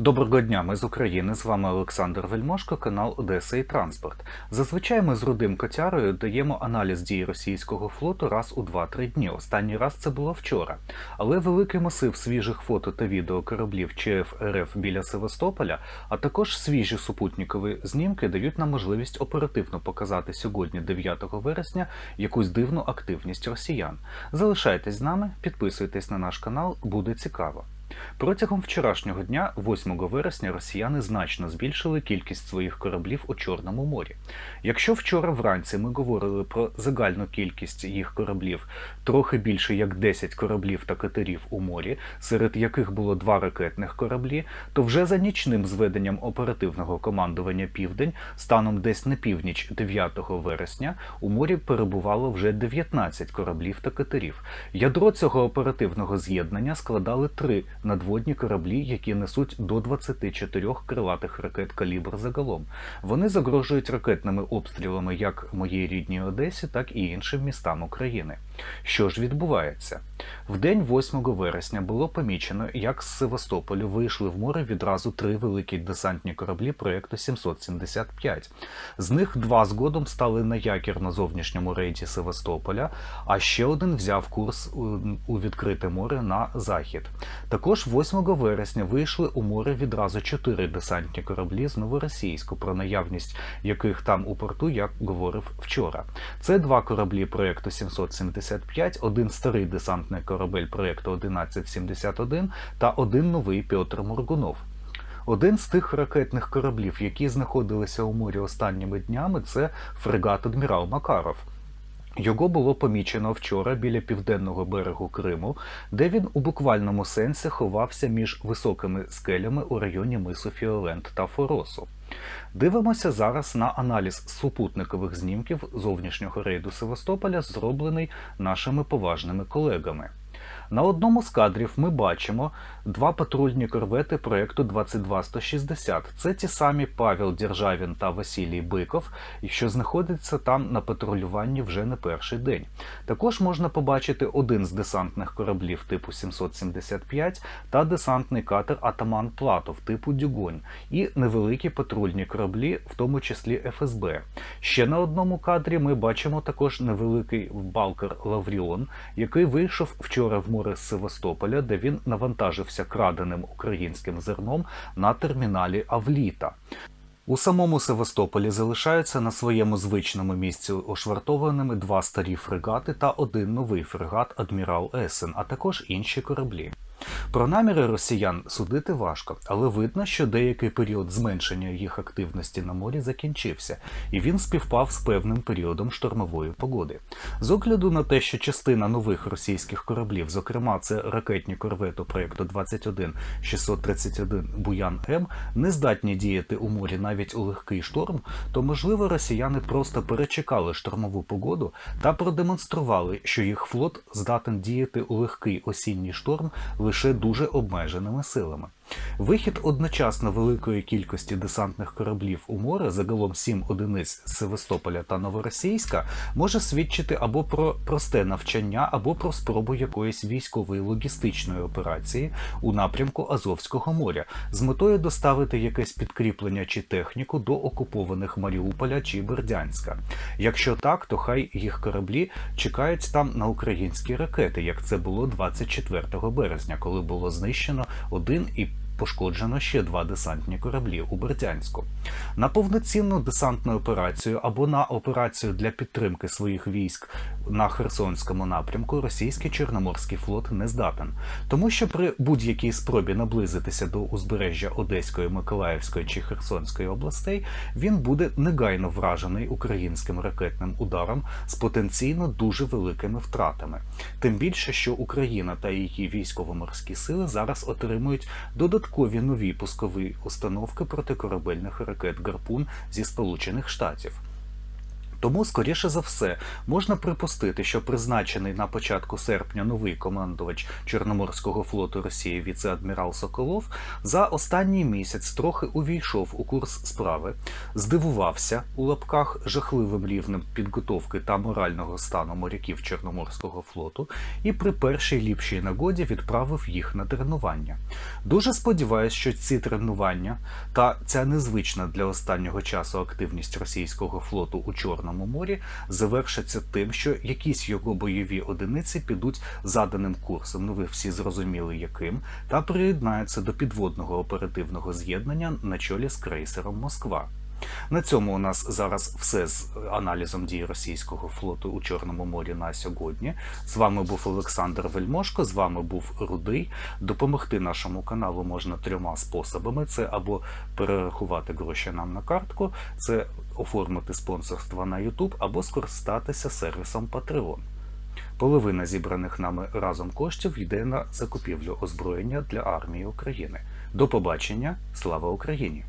Доброго дня, ми з України. З вами Олександр Вельмошко, канал Одеса і Транспорт. Зазвичай ми з Рудим Котярою даємо аналіз дій російського флоту раз у 2-3 дні. Останній раз це було вчора. Але великий масив свіжих фото та відео кораблів ЧФ РФ біля Севастополя, а також свіжі супутникові знімки дають нам можливість оперативно показати сьогодні, 9 вересня, якусь дивну активність росіян. Залишайтесь з нами, підписуйтесь на наш канал, буде цікаво. Протягом вчорашнього дня, 8 вересня, росіяни значно збільшили кількість своїх кораблів у Чорному морі. Якщо вчора вранці ми говорили про загальну кількість їх кораблів трохи більше як 10 кораблів та катерів у морі, серед яких було два ракетних кораблі, то вже за нічним зведенням оперативного командування Південь, станом десь на північ 9 вересня, у морі перебувало вже 19 кораблів та катерів. Ядро цього оперативного з'єднання складали три надводні кораблі, які несуть до 24 крилатих ракет калібр загалом. Вони загрожують ракетними обстрілами як моїй рідній Одесі, так і іншим містам України. Що ж відбувається? В день 8 вересня було помічено, як з Севастополю вийшли в море відразу три великі десантні кораблі проєкту 775. З них два згодом стали на якір на зовнішньому рейді Севастополя, а ще один взяв курс у- у відкрите море на захід. Також 8 вересня вийшли у море відразу чотири десантні кораблі з Новоросійську, про наявність яких там у порту я говорив вчора. Це два кораблі проєкту 775, один старий десантний корабель проєкту 1171 та один новий Петр Моргунов. Один з тих ракетних кораблів, які знаходилися у морі останніми днями, це фрегат адмірал Макаров. Його було помічено вчора біля південного берегу Криму, де він у буквальному сенсі ховався між високими скелями у районі мису Фіолент та Форосу. Дивимося зараз на аналіз супутникових знімків зовнішнього рейду Севастополя, зроблений нашими поважними колегами. На одному з кадрів ми бачимо два патрульні корвети проєкту 22160. Це ті самі Павел Державін та Василій Биков, що знаходяться там на патрулюванні вже не перший день. Також можна побачити один з десантних кораблів типу 775 та десантний катер Атаман Платов типу Дюгонь і невеликі патрульні кораблі, в тому числі ФСБ. Ще на одному кадрі ми бачимо також невеликий балкер Лавріон, який вийшов вчора в море Севастополя, де він навантажився краденим українським зерном на терміналі Авліта. У самому Севастополі залишаються на своєму звичному місці ошвартованими два старі фрегати та один новий фрегат Адмірал Есен, а також інші кораблі. Про наміри росіян судити важко, але видно, що деякий період зменшення їх активності на морі закінчився, і він співпав з певним періодом штормової погоди. З огляду на те, що частина нових російських кораблів, зокрема це ракетні корвети проєкту 21 631 Буян М, не здатні діяти у морі навіть у легкий шторм, то можливо росіяни просто перечекали штормову погоду та продемонстрували, що їх флот здатен діяти у легкий осінній шторм лише дуже обмеженими силами. Вихід одночасно великої кількості десантних кораблів у море, загалом сім одиниць з Севастополя та Новоросійська, може свідчити або про просте навчання, або про спробу якоїсь військової логістичної операції у напрямку Азовського моря з метою доставити якесь підкріплення чи техніку до окупованих Маріуполя чи Бердянська. Якщо так, то хай їх кораблі чекають там на українські ракети, як це було 24 березня, коли було знищено один і пошкоджено ще два десантні кораблі у Бердянську. На повноцінну десантну операцію або на операцію для підтримки своїх військ на Херсонському напрямку російський Чорноморський флот не здатен, тому що при будь-якій спробі наблизитися до узбережжя Одеської, Миколаївської чи Херсонської областей він буде негайно вражений українським ракетним ударом з потенційно дуже великими втратами. Тим більше, що Україна та її військово-морські сили зараз отримують додаткові нові пускові установки протикорабельних ракет Гарпун зі Сполучених Штатів. Тому, скоріше за все, можна припустити, що призначений на початку серпня новий командувач Чорноморського флоту Росії віце-адмірал Соколов за останній місяць трохи увійшов у курс справи, здивувався у лапках жахливим рівнем підготовки та морального стану моряків Чорноморського флоту і при першій ліпшій нагоді відправив їх на тренування. Дуже сподіваюся, що ці тренування та ця незвична для останнього часу активність російського флоту у Чорному морі завершаться тим, що якісь його бойові одиниці підуть заданим курсом, ну ви всі зрозуміли яким, та приєднаються до підводного оперативного з'єднання на чолі з крейсером Москва. На цьому у нас зараз все з аналізом дій російського флоту у Чорному морі на сьогодні. З вами був Олександр Вельмошко, з вами був Рудий. Допомогти нашому каналу можна трьома способами: це або перерахувати гроші нам на картку, це оформити спонсорство на YouTube, або скористатися сервісом Patreon. Половина зібраних нами разом коштів йде на закупівлю озброєння для армії України. До побачення, слава Україні!